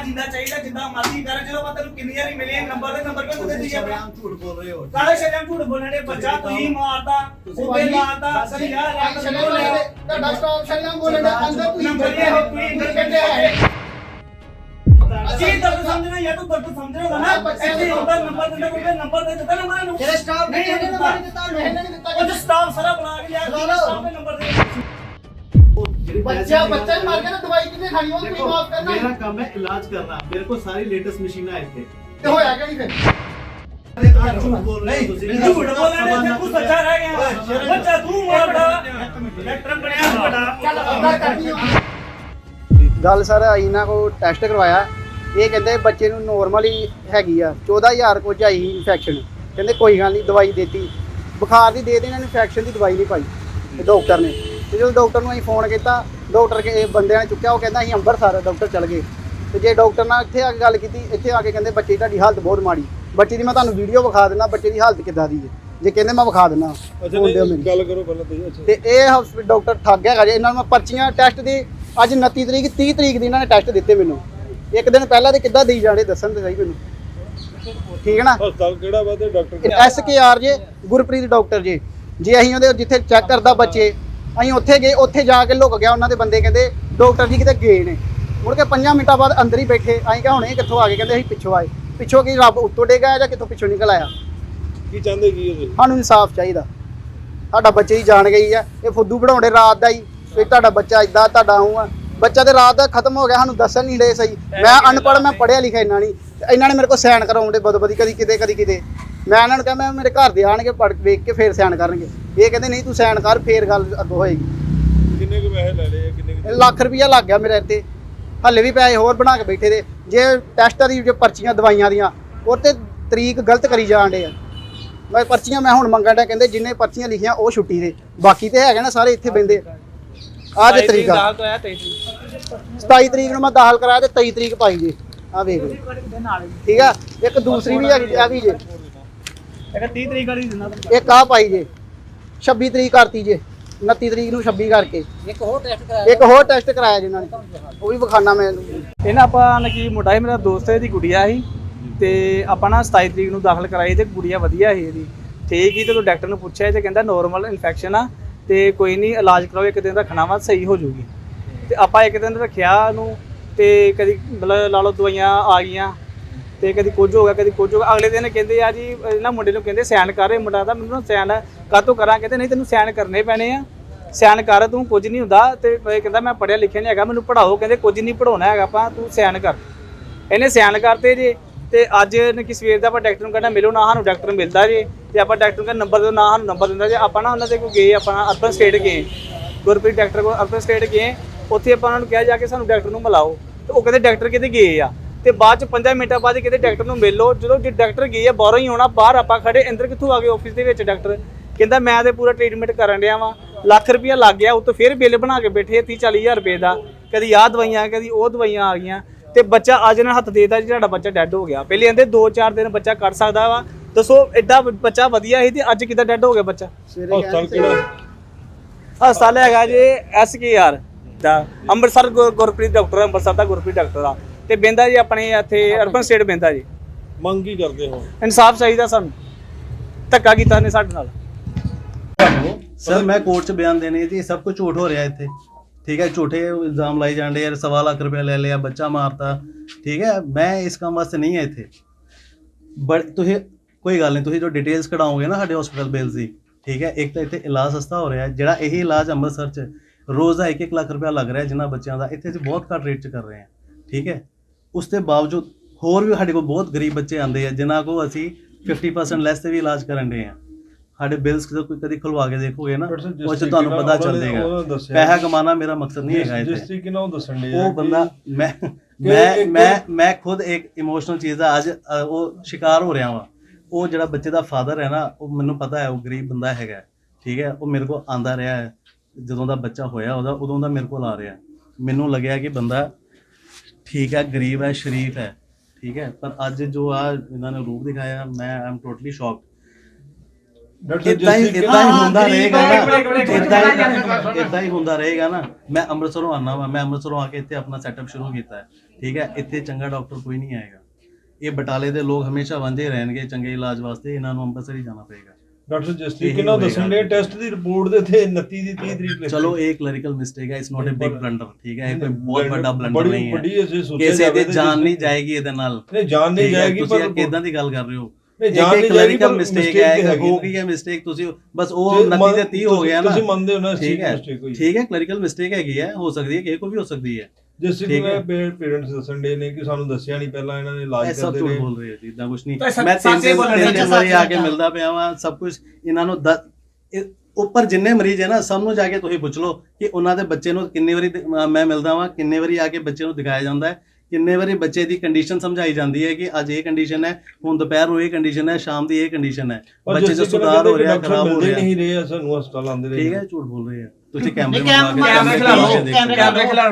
ਜਿੰਦਾ ਚਾਹੀਦਾ ਜਿੱਦਾਂ ਮਰਜ਼ੀ ਕਰ ਜਦੋਂ ਮੈਂ ਤੈਨੂੰ ਕਿੰਨੀ ਵਾਰੀ ਮਿਲੇ ਨੰਬਰ ਦੇ ਨੰਬਰ ਕਿਉਂ ਦਿੱਤੇ ਜੀ ਆਪਣਾ ਝੂਠ ਬੋਲ ਰਹੇ ਹੋ ਕਾਲੇ ਸ਼ਰਮ ਝੂਠ ਬੋਲਣ ਦੇ ਬੱਚਾ ਤੁਸੀਂ ਮਾਰਦਾ ਉਹਦੇ ਮਾਰਦਾ ਸਹੀ ਆ ਰੱਬ ਸ਼ਰਮ ਨੂੰ ਲਿਆ ਤੁਹਾਡਾ ਸਟਾਪ ਸ਼ਰਮ ਬੋਲਣ ਦਾ ਅੰਦਰ ਤੁਸੀਂ ਨੰਬਰ ਇਹ ਹੈ ਤੁਸੀਂ ਇੰਦਰ ਕਹਿੰਦੇ ਹੈ ਅਸੀਂ ਦਰਦ ਸਮਝਣਾ ਜਾਂ ਤੂੰ ਦਰਦ ਸਮਝਣਾ ਨਾ ਇੱਥੇ ਹੁੰਦਾ ਨੰਬਰ ਦਿੰਦਾ ਕੋਈ ਨੰਬਰ ਦੇ ਦਿੱਤਾ ਨੰਬਰ ਇਹਨੂੰ ਤੇਰੇ ਸਟਾਫ ਨੇ ਨਹੀਂ ਦਿੱਤਾ ਨੰਬਰ ਦਿੱਤਾ ਮਹਿਨੇ ਨੇ ਦਿੱਤਾ ਉਹ ਸਟਾਫ ਸਾਰਾ ਬਣਾ ਕੇ ਲਿਆ। ਸਟਾਫ ਦੇ ਨੰਬਰ ਦੇ ਬੱਚਾ ਬੱਚਾ ਹੀ ਮਰ ਗਿਆ ਨਾ ਦਵਾਈ ਕਿੰਨੇ ਖਾਣੀ ਉਹ ਤੁਸੀਂ ਮਾਫ ਕਰਨਾ। ਮੇਰਾ ਕੰਮ ਹੈ ਇਲਾਜ ਕਰਨਾ। ਮੇਰੇ ਕੋਲ ਸਾਰੀ ਲੇਟੈਸਟ ਮਸ਼ੀਨਾਂ ਇੱਥੇ। ਤੇ ਹੋਇਆ ਕਿਹੜੀ ਫਿਰ? ਅਰੇ ਤਾਂ ਝੂਠ ਬੋਲ ਰਹੇ ਤੁਸੀਂ। ਝੂਠ ਬੋਲ ਰਹੇ ਤੇ ਕੁਝ ਸੱਚਾ ਰਹਿ ਗਿਆ। ਬੱਚਾ ਤੂੰ ਮਾਰਦਾ ਡਾਕਟਰ ਬਣਿਆ ਤੁਹਾਡਾ ਚੱਲ ਅੱਧਾ ਕਰਨੀ ਗੱਲ ਸਰ ਇਹਨਾਂ ਕੋ ਟੈਸਟ ਕਰਵਾਇਆ। ਇਹ ਕਹਿੰਦੇ ਬੱਚੇ ਨੂੰ ਨੋਰਮਲੀ ਹੈਗੀ ਆ। 14000 ਕੁਝ ਆਈ ਇਨਫੈਕਸ਼ਨ ਕਹਿੰਦੇ ਕੋਈ ਗੱਲ ਨਹੀਂ ਦਵਾਈ ਦਿੱਤੀ। ਬੁਖਾਰ ਦੀ ਦੇ ਦੇ ਇਹਨਾਂ ਨੂੰ ਇਨਫੈਕਸ਼ਨ ਦੀ ਦਵਾਈ ਨਹੀਂ ਪਾਈ। ਡਾਕਟਰ ਨੇ। ਤੇ ਜਦੋਂ ਡਾਕਟਰ ਨੂੰ ਅਸੀਂ ਫੋਨ ਕੀਤਾ ਡਾਕਟਰ ਕੇ ਬੰਦਿਆਂ ਨੇ ਚੁੱਕਿਆ ਉਹ ਕਹਿੰਦਾ ਅਸੀਂ ਅੰਮ੍ਰਿਤਸਰ ਡਾਕਟਰ ਚਲ ਗਏ। ਤੇ ਜੇ ਡਾਕਟਰ ਨਾਲ ਇੱਥੇ ਆ ਕੇ ਗੱਲ ਕੀਤੀ ਇੱਥੇ ਆ ਕੇ ਕਹਿੰਦੇ ਬੱਚੇ ਦੀ ਤੁਹਾਡੀ ਹਾਲਤ ਬਹੁਤ ਮਾੜੀ। ਬੱਚੇ ਦੀ ਮੈਂ ਤੁਹਾਨੂੰ ਵੀਡੀਓ ਵਿਖਾ ਦਿੰਦਾ ਬੱਚੇ ਦੀ ਹਾਲਤ ਕਿੱਦਾਂ ਦੀ ਹੈ। ਜੇ ਕਹਿੰਦੇ ਮੈਂ ਵਿਖਾ ਦਿੰਦਾ ਫੋਨ ਦਿਓ ਮੈਨੂੰ। ਗੱਲ ਕਰੋ ਪਹਿਲਾਂ ਤੁਸੀਂ ਅੱਛਾ। ਤੇ ਇਹ ਹਸਪੀਟਲ ਡਾਕਟਰ ਠੱਗ ਹੈਗਾ ਜੇ ਇਹਨਾਂ ਨੂੰ ਮੈਂ ਪਰਚੀਆਂ ਟੈਸਟ ਦੀ ਅੱਜ 29 ਤਰੀਕ 30 ਤਰੀਕ ਦੀ ਇਹਨਾਂ ਨੇ ਟੈਸਟ ਦਿੱਤੇ ਮੈਨੂੰ। ਇੱਕ ਦਿਨ ਪਹਿਲਾਂ ਤੇ ਕਿੱਦਾਂ ਦੇਈ ਜਾਣੇ ਦੱਸਣ ਤੇ ਸਹੀ ਮੈਨੂੰ। ਠੀਕ ਹੈ ਨਾ? ਹਸਪਤਾਲ ਕਿਹੜਾ ਵਾ ਤੇ ਡਾਕਟਰ ਐਸ ਕੇ ਆਰ ਜੇ ਗੁਰਪ੍ਰੀਤ ਡਾਕਟਰ ਜੀ। ਜੇ ਅਸੀਂ ਉਹਦੇ ਜਿੱਥੇ ਚੈੱਕ ਕਰਦਾ ਬੱਚੇ ਅਸੀਂ ਉੱਥੇ ਗਏ ਉੱਥੇ ਜਾ ਕੇ ਲੁਕ ਗਿਆ ਉਹਨਾਂ ਦੇ ਬੰਦੇ ਕਹਿੰਦੇ ਡਾਕਟਰ ਜੀ ਕਿਤੇ ਗਏ ਨੇ। ਮੁੜ ਕੇ 5 ਮਿੰਟਾਂ ਬਾਅਦ ਅੰਦਰ ਹੀ ਬੈਠੇ ਅਸੀਂ ਕਿਹਾ ਹੁਣੇ ਕਿੱਥੋਂ ਆ ਗਏ ਕਹਿੰਦੇ ਅਸੀਂ ਪਿੱਛੋਂ ਆਏ। ਪਿੱਛੋਂ ਕੀ ਰੱਬ ਉੱਤੋਂ ਡੇਗਾ ਜਾਂ ਕਿੱਥੋਂ ਪਿੱਛੋਂ ਨਿਕਲ ਆਇਆ? ਕੀ ਚਾਹੁੰਦੇ ਕੀ ਹੋ ਸਾਨੂੰ ਇਨਸਾਫ ਚਾਹੀਦਾ। ਸਾਡਾ ਬੱਚੇ ਦੀ ਜਾਣ ਗਈ ਆ ਇਹ ਫੁੱਦੂ ਬਣਾਉਣੇ ਰਾਤ ਦਾ ਹੀ ਵੀ ਤੁਹਾਡਾ ਬੱਚਾ ਇਦਾਂ ਤੁਹਾਡਾ ਹੂੰ ਆ। ਬੱਚਾ ਤੇ ਰਾਤ ਦਾ ਖਤਮ ਹੋ ਗਿਆ ਸਾਨੂੰ ਦੱਸਣ ਨਹੀਂ ਡੇ ਸਹੀ। ਮੈਂ ਅਨਪੜ੍ਹ ਮੈਂ ਪੜ੍ਹਿਆ ਲਿਖਿਆ ਇੰਨਾ ਨਹੀਂ। ਇਹਨਾਂ ਨੇ ਮੇਰੇ ਕੋਲ ਸਾਈਨ ਕਰਾਉਂਦੇ ਬਦਬਦੀ ਕਦੀ ਕਿਤੇ ਕਦੀ ਕਿਤੇ। ਮੈਂ ਇਹਨਾਂ ਨੂੰ ਕਿਹਾ ਮੈਂ ਮੇਰੇ ਘਰ ਦੇ ਆਣਗੇ ਪੜ੍ਹ ਵੇਖ ਕੇ ਫੇਰ ਸਾਈਨ ਕਰਨਗੇ। ਇਹ ਕਹਿੰਦੇ ਨਹੀਂ ਤੂੰ ਸਾਈਨ ਕਰ ਫੇਰ ਗੱਲ ਅੱਗੋਂ ਹੋਏਗੀ। ਕਿੰਨੇ ਕੁ ਪੈਸੇ ਲੈ ਲਏ ਆ, ਕਿੰਨੇ ਕੁ ਲੱਖ ਰੁਪਈਆ ਲੱਗ ਗਿਆ ਮੇਰੇ ਇੱਥੇ ਹੱਲੇ ਵੀ ਪੈਸੇ ਹੋਰ ਬਣਾ ਕੇ ਬੈਠੇ ਦੇ। ਜੇ ਟੈਸਟਾਂ ਦੀ ਜੇ ਪਰਚੀਆਂ ਦਵਾਈਆਂ ਦੀਆਂ ਉਹ ਤੇ ਤਰੀਕ ਗਲਤ ਕਰੀ ਜਾਣ ਡੇ ਆ। ਮੈਂ ਪਰਚੀਆਂ ਮੈਂ ਹੁਣ ਮੰਗਣ ਡਿਆ ਕਹਿੰਦੇ ਜਿੰਨੇ ਪਰਚੀਆਂ ਲਿਖੀਆਂ ਉਹ ਛੁੱਟੀ ਦੇ। ਬਾਕੀ ਤੇ ਹੈਗੇ ਨਾ ਸਾਰੇ ਇੱਥੇ ਬੈੰਦੇ। ਆ ਜੇ ਤਰੀਕ ਆ। 27 ਤਰੀਕ ਨੂੰ ਮੈਂ ਦਾਖਲ ਕਰਾਇਆ ਤੇ 23 ਤਰੀਕ ਪਾਈ ਜੇ। ਆ ਵੇਖ ਲਓ। ਠੀਕ ਆ? ਇੱਕ ਦੂਸਰੀ ਵੀ ਹੈਗੀ ਆ ਵੀ ਜੇ। ਇੱਕ 30 ਤਰੀਕ ਵਾਲੀ ਦਿੰਦਾ ਇੱਕ ਆ ਪਾਈ ਜੇ 26 ਤਰੀਕ ਕਰਤੀ ਜੇ 29 ਤਰੀਕ ਨੂੰ 26 ਕਰਕੇ। ਇੱਕ ਹੋਰ ਟੈਸਟ ਕਰਾਇਆ ਇੱਕ ਹੋਰ ਟੈਸਟ ਕਰਾਇਆ ਜਿਨ੍ਹਾਂ ਨੇ। ਉਹ ਵੀ ਵਿਖਾਣਾ ਮੈਂ ਇਹ ਨਾ ਆਪਾਂ ਨਾ ਕੀ ਮੁੰਡਾ ਸੀ ਮੇਰਾ ਦੋਸਤ ਹੈ, ਇਹਦੀ ਗੁੜੀਆ ਸੀ। ਤੇ ਆਪਾਂ ਨਾ 27 ਤਰੀਕ ਨੂੰ ਦਾਖਲ ਕਰਾਈ ਤੇ ਗੁੜੀਆ ਵਧੀਆ ਸੀ ਇਹਦੀ। ਠੀਕ ਹੀ ਤੇ ਉਹ ਡਾਕਟਰ ਨੂੰ ਪੁੱਛਿਆ ਤੇ ਕਹਿੰਦਾ ਨੋਰਮਲ ਇਨਫੈਕਸ਼ਨ ਆ ਤੇ ਕੋਈ ਨਹੀਂ ਇਲਾਜ ਕਰਾਓ ਇੱਕ ਦਿਨ ਰੱਖਣਾ ਵਾ ਸਹੀ ਹੋ ਜਾਊਗੀ। ਤੇ ਆਪਾਂ ਇੱਕ ਦਿਨ ਰੱਖਿਆ ਉਹਨੂੰ ਤੇ ਕਦੀ ਮਤਲਬ ਲਾ ਲਓ ਦਵਾਈਆਂ ਆ ਗਈਆਂ। ਤੇ ਕਦੀ ਕੁਝ ਹੋ ਗਿਆ, ਕਦੀ ਕੁਝ ਹੋ ਗਿਆ। ਅਗਲੇ ਦਿਨ ਕਹਿੰਦੇ ਆ ਜੀ, ਇਹਨਾਂ ਮੁੰਡੇ ਨੂੰ ਕਹਿੰਦੇ ਸਾਈਨ ਕਰ ਇਹ ਮੁੰਡਾ ਦਾ, ਮੈਨੂੰ ਸਾਈਨ ਕਾਤੋਂ ਕਰਾਂ ਕਹਿੰਦੇ, ਨਹੀਂ, ਤੈਨੂੰ ਸਾਈਨ ਕਰਨੇ ਪੈਣੇ ਆ। ਸਾਈਨ ਕਰ, ਤੂੰ ਕੁਝ ਨਹੀਂ ਹੁੰਦਾ। ਤੇ ਇਹ ਕਹਿੰਦਾ, ਮੈਂ ਪੜਿਆ ਲਿਖਿਆ ਨਹੀਂ ਹੈਗਾ, ਮੈਨੂੰ ਪੜਾਓ ਕਹਿੰਦੇ, ਕੁਝ ਨਹੀਂ ਪੜਾਉਣਾ ਹੈਗਾ, ਆਪਾਂ, ਤੂੰ ਸਾਈਨ ਕਰ। ਇਹਨੇ ਸਾਈਨ ਕਰਤੇ ਜੇ। ਤੇ ਅੱਜ ਨੇ ਕਿ ਸਵੇਰ ਦਾ ਆਪਾਂ ਡਾਕਟਰ ਨੂੰ ਕਹਿੰਦਾ, ਮਿਲੋ, ਨਾ ਸਾਨੂੰ ਡਾਕਟਰ ਮਿਲਦਾ ਜੇ। ਤੇ ਆਪਾਂ ਡਾਕਟਰ ਨੂੰ ਕਹਿੰਦਾ, ਨੰਬਰ ਦਿਓ, ਨਾ ਸਾਨੂੰ ਨੰਬਰ ਦਿੰਦਾ ਜੇ। ਆਪਾਂ ਨਾ ਉਹਨਾਂ ਦੇ ਕੋਲ ਗਏ, ਆਪਾਂ ਅਰਬਨ ਸਟੇਟ ਗਏ। ਗੁਰਪ੍ਰੀਤ ਡਾਕਟਰ ਕੋਲ ਅਰਬਨ ਸਟੇਟ ਗਏ। ਉੱਥੇ ਆਪਾਂ ਉਹਨਾਂ ਨੂੰ ਕਿਹਾ, ਜਾ ਕੇ ਸਾਨੂੰ ਡਾਕਟਰ ਨੂੰ ਮਿਲਾਓ। ਤੇ ਉਹ ਕਹਿੰਦੇ, ਡਾਕਟਰ ਕਿਤੇ ਗਏ ਆ। ਤੇ ਬਾਅਦ ਚ 5 ਮਿੰਟਾਂ ਬਾਅਦ ਕਿਤੇ ਡਾਕਟਰ ਨੂੰ ਮਿਲ ਲਓ। ਜਦੋਂ ਜੇ ਡਾਕਟਰ ਗਏ ਆ ਬਾਹਰੋਂ ਹੀ ਆਉਣਾ ਬਾਹਰ ਆਪਾਂ ਖੜੇ ਅੰਦਰ ਕਿੱਥੋਂ ਆ ਗਏ ਆਫਿਸ ਦੇ ਵਿੱਚ ਡਾਕਟਰ? ਕਹਿੰਦਾ ਮੈਂ ਤੇ ਪੂਰਾ ਟ੍ਰੀਟਮੈਂਟ ਕਰਨ ਡਿਆ ਵਾਂ। ਲੱਖ ਰੁਪਇਆ ਲੱਗ ਗਿਆ ਉੱਤੋਂ ਫਿਰ ਬਿੱਲ ਬਣਾ ਕੇ ਬੈਠੇ 30 40000 ਰੁਪਏ ਦਾ। ਕਦੀ ਆਹ ਦਵਾਈਆਂ ਕਦੀ ਉਹ ਦਵਾਈਆਂ ਆ ਗਈਆਂ। ਤੇ ਬੱਚਾ ਅੱਜ ਨਾਲ ਹੱਥ ਦੇਦਾ ਜੀ ਤੁਹਾਡਾ ਬੱਚਾ ਡੈੱਡ ਹੋ ਗਿਆ। ਪਹਿਲੇ ਕਹਿੰਦੇ 2-4 ਦਿਨ ਬੱਚਾ ਕੱਢ ਸਕਦਾ ਵਾ। ਦੱਸੋ ਐਡਾ ਬੱਚਾ ਵਧੀਆ ਸੀ ਤੇ ਅੱਜ ਕਿੱਦਾਂ ਡੈੱਡ ਹੋ ਗਿਆ ਬੱਚਾ? ਹਸਪਤਾਲ ਕਿਹੜਾ ਹਸਪਤਾਲ ਹੈਗਾ ਜੀ ਐਸਕੇਆਰ ਦਾ। ਅੰਮ੍ਰਿਤਸਰ ਗੁਰ- ਗੁਰਪ੍ਰੀਤ ਡਾਕਟਰ ਅੰਮ੍ਰਿਤਸਰ ਦਾ ਗੁਰਪ੍ਰੀਤ ਡਾਕਟਰ ਆ ਤੇ ਬੈਂਦਾ ਜੀ ਆਪਣੇ ਇੱਥੇ ਅਰਬਨ ਸਟੇਟ ਬੈਂਦਾ ਜੀ। ਮੰਗ ਕੀ ਕਰਦੇ ਹੋ? ਇਨਸਾਫ ਚਾਹੀਦਾ ਸਾਨੂੰ। ਧੱਕਾ ਕੀਤਾ ਨੇ ਸਾਡੇ ਨਾਲ। ਸਰ ਮੈਂ ਕੋਰਟ 'ਚ ਬਿਆਨ ਦੇਣੇ ਜੀ ਸਭ ਕੁਝ ਝੂਠ ਹੋ ਰਿਹਾ ਇੱਥੇ। ਠੀਕ ਹੈ ਝੂਠੇ ਇਲਜ਼ਾਮ ਲਾਈ ਜਾਂਦੇ ਯਾਰ ਸਵਾ ਲੱਖ ਰੁਪਏ ਲੈ ਲਿਆ ਬੱਚਾ ਮਾਰਤਾ। ਠੀਕ ਹੈ ਮੈਂ ਇਸ ਕੰਮ ਵਾਸਤੇ ਨਹੀਂ ਹੈ ਇੱਥੇ। ਬੜ ਤੁਸੀਂ ਕੋਈ ਗੱਲ ਨਹੀਂ ਤੁਸੀਂ ਜੋ ਡਿਟੇਲਸ ਕਢਾਓਗੇ ਨਾ ਸਾਡੇ ਹਸਪੀਟਲ ਬਿਲਸ ਦੀ ਠੀਕ ਹੈ ਇੱਕ ਤਾਂ ਇੱਥੇ ਇਲਾਜ ਸਸਤਾ ਹੋ ਰਿਹਾ ਜਿਹੜਾ ਇਹੀ ਇਲਾਜ ਅੰਮ੍ਰਿਤਸਰ 'ਚ ਰੋਜ਼ ਦਾ 1-1 ਲੱਖ ਰੁਪਇਆ ਲੱਗ ਰਿਹਾ ਜਿਨ੍ਹਾਂ ਬੱਚਿਆਂ ਦਾ। ਇੱਥੇ ਅਸੀਂ ਬਹੁਤ ਘੱਟ ਰੇਟ 'ਚ ਕਰ ਰਹੇ ਹਾਂ ਠੀਕ ਹੈ। ਉਸ ਦੇ ਬਾਵਜੂਦ ਹੋਰ ਵੀ ਸਾਡੇ ਕੋਲ ਬਹੁਤ ਗਰੀਬ ਬੱਚੇ ਆਉਂਦੇ ਆ ਜਿਨ੍ਹਾਂ ਕੋ ਅਸੀਂ 50% ਲੈਸ ਤੇ ਵੀ ਇਲਾਜ ਕਰਨ ਦੇ ਆ। ਸਾਡੇ ਬਿਲਸ ਜਦੋਂ ਕੋਈ ਕਦੀ ਖੁਲਵਾ ਕੇ ਦੇਖੋਗੇ ਨਾ ਉਹ 'ਚ ਤੁਹਾਨੂੰ ਪਤਾ ਚੱਲ ਜਾਏਗਾ ਪੈਸਾ ਕਮਾਉਣਾ ਮੇਰਾ ਮਕਸਦ ਨਹੀਂ ਹੈਗਾ ਜਿਸ ਇੱਥੇ ਤਰੀਕੇ ਨਾਲ ਉਹ ਦੱਸਣ ਦੇ ਉਹ ਬੰਦਾ ਮੈਂ ਮੈਂ ਮੈਂ ਮੈਂ ਖੁਦ ਇੱਕ ਇਮੋਸ਼ਨਲ ਚੀਜ਼ ਦਾ ਅੱਜ ਉਹ ਸ਼ਿਕਾਰ ਹੋ ਰਿਹਾ ਵਾਂ। ਉਹ ਜਿਹੜਾ ਬੱਚੇ ਦਾ ਫਾਦਰ ਹੈ ਨਾ ਉਹ ਮੈਨੂੰ ਪਤਾ ਹੈ ਉਹ ਗਰੀਬ ਬੰਦਾ ਹੈਗਾ ਠੀਕ ਹੈ? ਉਹ ਮੇਰੇ ਕੋਲ ਆਂਦਾ ਰਿਹਾ ਹੈ। ਜਦੋਂ ਦਾ ਬੱਚਾ ਹੋਇਆ ਉਹਦਾ ਉਦੋਂ ਦਾ ਮੇਰੇ ਕੋਲ ਆ ਰਿਹਾ ਮੈਨੂੰ ਲੱਗਿਆ ਕਿ ਬੰਦਾ ਠੀਕ ਹੈ ਗਰੀਬ ਹੈ ਸ਼ਰੀਫ ਹੈ ਠੀਕ ਹੈ। ਪਰ ਅੱਜ ਜੋ ਆ ਇਹਨਾਂ ਨੇ ਰੂਪ ਦਿਖਾਇਆ ਮੈਂ ਆਮ ਟੋਟਲੀ ਸ਼ੌਕਡ ਇਦਾਂ ਹੀ ਜਸਟਿਸ ਇਦਾਂ ਹੀ ਹੁੰਦਾ ਰਹੇਗਾ ਨਾ ਇਦਾਂ। ਹੀ ਇਦਾਂ ਹੀ ਹੁੰਦਾ ਰਹੇਗਾ ਨਾ ਮੈਂ ਅੰਮ੍ਰਿਤਸਰੋਂ ਆਨਾ ਵਾ ਮੈਂ ਅੰਮ੍ਰਿਤਸਰੋਂ ਆ ਕੇ ਇੱਥੇ ਆਪਣਾ ਸੈਟਅਪ ਸ਼ੁਰੂ ਕੀਤਾ ਹੈ ਠੀਕ ਹੈ। ਇੱਥੇ ਚੰਗਾ ਡਾਕਟਰ ਕੋਈ ਨਹੀਂ ਆਏਗਾ। ਇਹ ਬਟਾਲੇ ਦੇ ਲੋਕ ਹਮੇਸ਼ਾ ਵਾਂਝੇ ਰਹਿਣਗੇ ਚੰਗੇ ਇਲਾਜ ਵਾਸਤੇ ਇਹਨਾਂ ਨੂੰ ਅੰਮ੍ਰਿਤਸਰ ਹੀ ਜਾਣਾ ਪਏਗਾ। ਡਾਕਟਰ ਕਿਹਨਾਂ ਹੋਏਗਾ। ਦੱਸਣ ਦੇ ਟੈਸਟ ਦੀ ਰਿਪੋਰਟ ਦੇ ਤੇ 29 ਦੀ 30 ਤਰੀਕ ਲਿਖੀ ਚਲੋ ਇਹ ਕਲਰਿਕਲ ਮਿਸਟੇਕ ਹੈ it's not a big blunder ਠੀਕ ਹੈ ਇਹ ਕੋਈ ਬਹੁਤ ਵੱਡਾ ਬਲੰਡਰ ਬੜੀ ਨਹੀਂ ਹੈ। ਅਸੀਂ ਸੋਚਿਆ ਜਾਵੇ ਜਾਨ ਨਹੀਂ ਜਾਏਗੀ ਇਹਦੇ ਨਾਲ। ਨਹੀਂ ਜਾਨ ਨਹੀਂ ਜਾਏਗੀ ਤੁਸੀਂ ਪਰ ਇਹ ਕਿਦਾਂ ਦੀ ਗੱਲ ਕਰ ਰਹੇ ਹੋ? ਨਹੀਂ, ਜਾਨ ਨਹੀਂ ਜਾਏਗੀ ਪਰ ਮਿਸਟੇਕ ਹੈ ਹੋ। ਗਈ ਹੈ ਮਿਸਟੇਕ ਤੁਸੀਂ ਬਸ ਉਹ 29 ਮੰਨ- ਤੇ 30 ਹੋ ਗਿਆ ਨਾ। ਤੁਸੀਂ ਮੰਨਦੇ ਹੋ ਨਾ ਠੀਕ ਹੈ। ਠੀਕ ਹੈ ਕਲਰਿਕਲ ਮਿਸਟੇਕ ਹੈਗੀ ਹੈ ਹੋ ਸਕਦੀ ਹੈ ਕਿਸੇ ਕੋ ਵੀ ਹੋ ਸਕਦੀ ਹੈ। ਜਿਸ ਠੀਕ ਕਿ ਹੈ। ਮੈਂ ਪੇਰੈਂਟਸ ਦੱਸਣ ਦੇ ਨੇ ਕਿ ਸਾਨੂੰ ਦੱਸਿਆ ਨਹੀਂ ਪਹਿਲਾਂ ਇਹਨਾਂ ਨੇ ਇਲਾਜ ਇਹ ਸਭ ਕਰਦੇ ਝੂਠ ਨੇ ਬੋਲ ਰਹੇ ਹੋ ਜੀ ਇਦਾਂ ਕੁਝ ਨਹੀਂ ਤਾਂ ਸੱਚ- ਮੈਂ ਤਿੰਨ ਸੱਚ ਹੀ ਦਿਨ ਬੋਲਣਾ ਤਿੰਨ ਵਾਰੀ ਆ ਕੇ ਸੱਚ ਮਿਲਦਾ ਪਿਆ ਵਾਂ ਸਭ ਕੁਝ ਇਹਨਾਂ ਨੂੰ ਦ- ਇਹ ਉੱਪਰ ਜਿੰਨੇ ਮਰੀਜ਼ ਹੈ ਨਾ ਸਭ ਨੂੰ ਜਾ ਕੇ ਤੁਸੀਂ ਪੁੱਛ ਲਓ ਕਿ ਉਹਨਾਂ ਦੇ ਬੱਚੇ ਨੂੰ ਕਿੰਨੀ ਵਾਰੀ ਦ- ਅਹ ਮੈਂ ਮਿਲਦਾ ਵਾਂ ਕਿੰਨੇ ਵਾਰੀ ਆ ਕੇ ਬੱਚੇ ਨੂੰ ਦਿਖਾਇਆ ਜਾਂਦਾ ਹੈ। ਕਿੰਨੇ ਵਾਰੀ ਬੱਚੇ ਦੀ ਕੰਡੀਸ਼ਨ ਸਮਝਾਈ ਜਾਂਦੀ ਹੈ ਕਿ ਅੱਜ ਇਹ ਕੰਡੀਸ਼ਨ ਹੈ ਹੁਣ ਦੁਪਹਿਰ ਨੂੰ ਇਹ ਕੰਡੀਸ਼ਨ ਹੈ ਸ਼ਾਮ ਦੀ ਇਹ ਕੰਡੀਸ਼ਨ ਹੈ। ਬੱਚੇ 'ਚ ਸੁਧਾਰ ਹੋ ਰਿਹਾ ਡਾਕਟਰ ਖਰਾਬ ਹੋ ਮਿਲਦੇ ਰਿਹਾ। ਨਹੀਂ ਰਹੇ ਸਾਨੂੰ ਹਸਪਤਾਲ ਆਉਂਦੇ ਰਹੇ ਠੀਕ ਹੈ ਝੂਠ ਬੋਲ ਰਹੇ ਆ। ਤੁਸੀਂ ਕੈਮਰੇ ਨਹੀਂ, ਕੈਮਰੇ ਮੰਗਾ ਕੇ ਕੈਮਰੇ ਖਿਲਾ ਲਓ। ਕੈਮਰੇ ਖਿਲਾ ਲਓ